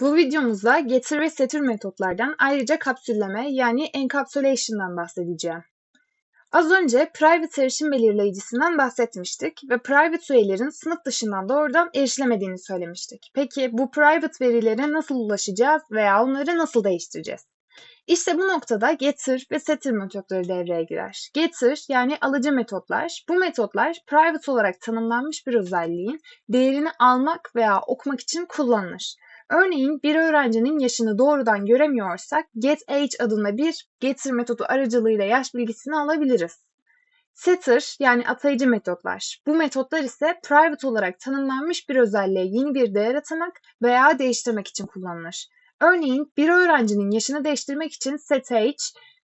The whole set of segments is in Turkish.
Bu videomuzda getir ve setir metotlardan ayrıca kapsülleme yani encapsulation'dan bahsedeceğim. Az önce private erişim belirleyicisinden bahsetmiştik ve private üyelerin sınıf dışından doğrudan erişilemediğini söylemiştik. Peki bu private verilere nasıl ulaşacağız veya onları nasıl değiştireceğiz? İşte bu noktada getir ve setir metotları devreye girer. Getir yani alıcı metotlar. Bu metotlar private olarak tanımlanmış bir özelliğin değerini almak veya okumak için kullanılır. Örneğin bir öğrencinin yaşını doğrudan göremiyorsak getAge adında bir getir metodu aracılığıyla yaş bilgisini alabiliriz. Setter yani atayıcı metotlar. Bu metotlar ise private olarak tanımlanmış bir özelliğe yeni bir değer atamak veya değiştirmek için kullanılır. Örneğin bir öğrencinin yaşını değiştirmek için setAge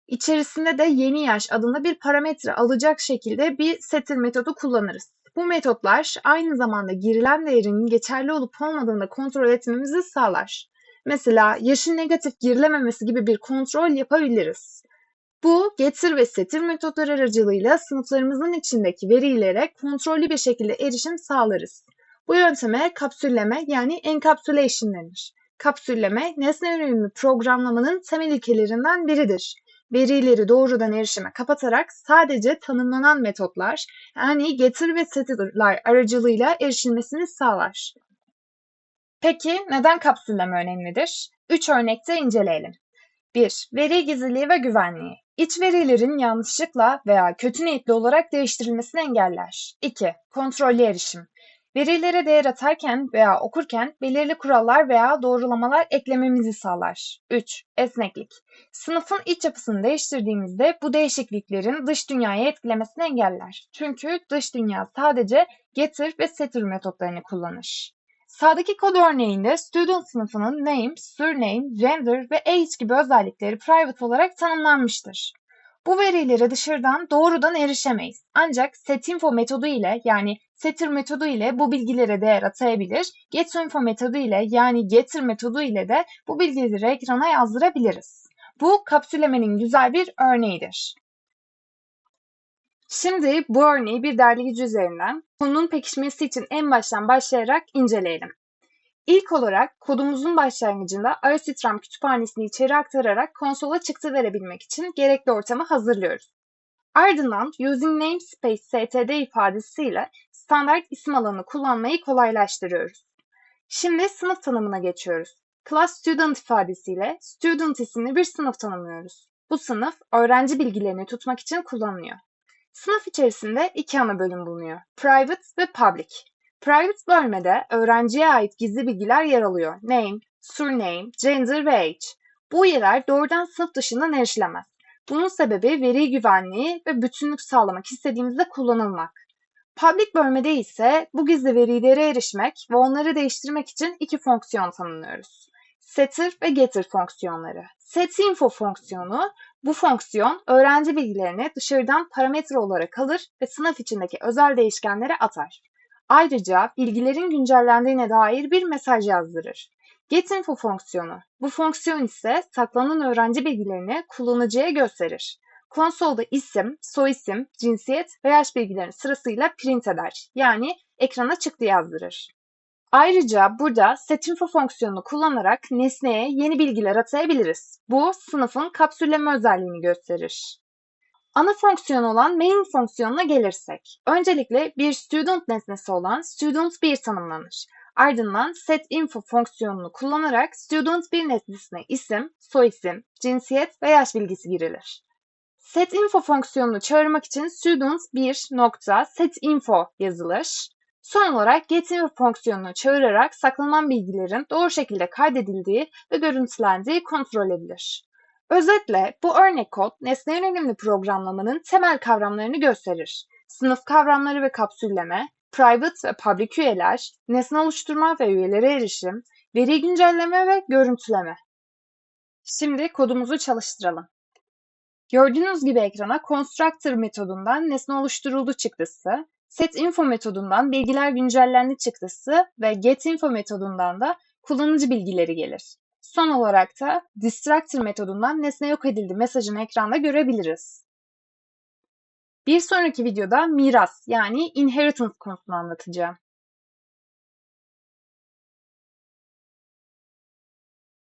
içerisinde de yeni yaş adında bir parametre alacak şekilde bir setter metodu kullanırız. Bu metotlar aynı zamanda girilen değerinin geçerli olup olmadığını da kontrol etmemizi sağlar. Mesela yaşın negatif girilememesi gibi bir kontrol yapabiliriz. Bu getir ve setir metotları aracılığıyla sınıflarımızın içindeki verilere kontrollü bir şekilde erişim sağlarız. Bu yönteme kapsülleme yani encapsulation denir. Kapsülleme, nesne yönelimli programlamanın temel ilkelerinden biridir verileri doğrudan erişime kapatarak sadece tanımlanan metotlar yani getir ve setirler aracılığıyla erişilmesini sağlar. Peki neden kapsülleme önemlidir? Üç örnekte inceleyelim. 1. Veri gizliliği ve güvenliği. İç verilerin yanlışlıkla veya kötü niyetli olarak değiştirilmesini engeller. 2. Kontrollü erişim. Verilere değer atarken veya okurken belirli kurallar veya doğrulamalar eklememizi sağlar. 3. Esneklik. Sınıfın iç yapısını değiştirdiğimizde bu değişikliklerin dış dünyayı etkilemesini engeller. Çünkü dış dünya sadece getir ve setir metotlarını kullanır. Sağdaki kod örneğinde student sınıfının name, surname, gender ve age gibi özellikleri private olarak tanımlanmıştır. Bu verilere dışarıdan doğrudan erişemeyiz. Ancak setinfo metodu ile yani setir metodu ile bu bilgilere değer atayabilir. Getinfo metodu ile yani getir metodu ile de bu bilgileri ekrana yazdırabiliriz. Bu kapsüllemenin güzel bir örneğidir. Şimdi bu örneği bir derleyici üzerinden konunun pekişmesi için en baştan başlayarak inceleyelim. İlk olarak kodumuzun başlangıcında RStram kütüphanesini içeri aktararak konsola çıktı verebilmek için gerekli ortamı hazırlıyoruz. Ardından using namespace std ifadesiyle standart isim alanı kullanmayı kolaylaştırıyoruz. Şimdi sınıf tanımına geçiyoruz. Class student ifadesiyle student isimli bir sınıf tanımlıyoruz. Bu sınıf öğrenci bilgilerini tutmak için kullanılıyor. Sınıf içerisinde iki ana bölüm bulunuyor. Private ve Public. Private bölmede öğrenciye ait gizli bilgiler yer alıyor. Name, surname, gender ve age. Bu üyeler doğrudan sınıf dışından erişilemez. Bunun sebebi veri güvenliği ve bütünlük sağlamak istediğimizde kullanılmak. Public bölmede ise bu gizli verilere erişmek ve onları değiştirmek için iki fonksiyon tanımlıyoruz. Setter ve getter fonksiyonları. Setinfo fonksiyonu bu fonksiyon öğrenci bilgilerini dışarıdan parametre olarak alır ve sınıf içindeki özel değişkenlere atar. Ayrıca bilgilerin güncellendiğine dair bir mesaj yazdırır. GetInfo fonksiyonu. Bu fonksiyon ise saklanan öğrenci bilgilerini kullanıcıya gösterir. Konsolda isim, soyisim, cinsiyet ve yaş bilgilerini sırasıyla print eder. Yani ekrana çıktı yazdırır. Ayrıca burada setinfo fonksiyonunu kullanarak nesneye yeni bilgiler atayabiliriz. Bu sınıfın kapsülleme özelliğini gösterir. Ana fonksiyon olan main fonksiyonuna gelirsek, öncelikle bir student nesnesi olan student1 tanımlanır. Ardından setInfo fonksiyonunu kullanarak student1 nesnesine isim, soyisim, cinsiyet ve yaş bilgisi girilir. SetInfo fonksiyonunu çağırmak için student1.setInfo yazılır. Son olarak getInfo fonksiyonunu çağırarak saklanan bilgilerin doğru şekilde kaydedildiği ve görüntülendiği kontrol edilir. Özetle bu örnek kod nesne yönelimli programlamanın temel kavramlarını gösterir. Sınıf kavramları ve kapsülleme, private ve public üyeler, nesne oluşturma ve üyelere erişim, veri güncelleme ve görüntüleme. Şimdi kodumuzu çalıştıralım. Gördüğünüz gibi ekrana constructor metodundan nesne oluşturuldu çıktısı, setinfo metodundan bilgiler güncellendi çıktısı ve getinfo metodundan da kullanıcı bilgileri gelir. Son olarak da distractor metodundan nesne yok edildi mesajını ekranda görebiliriz. Bir sonraki videoda miras yani inheritance konusunu anlatacağım.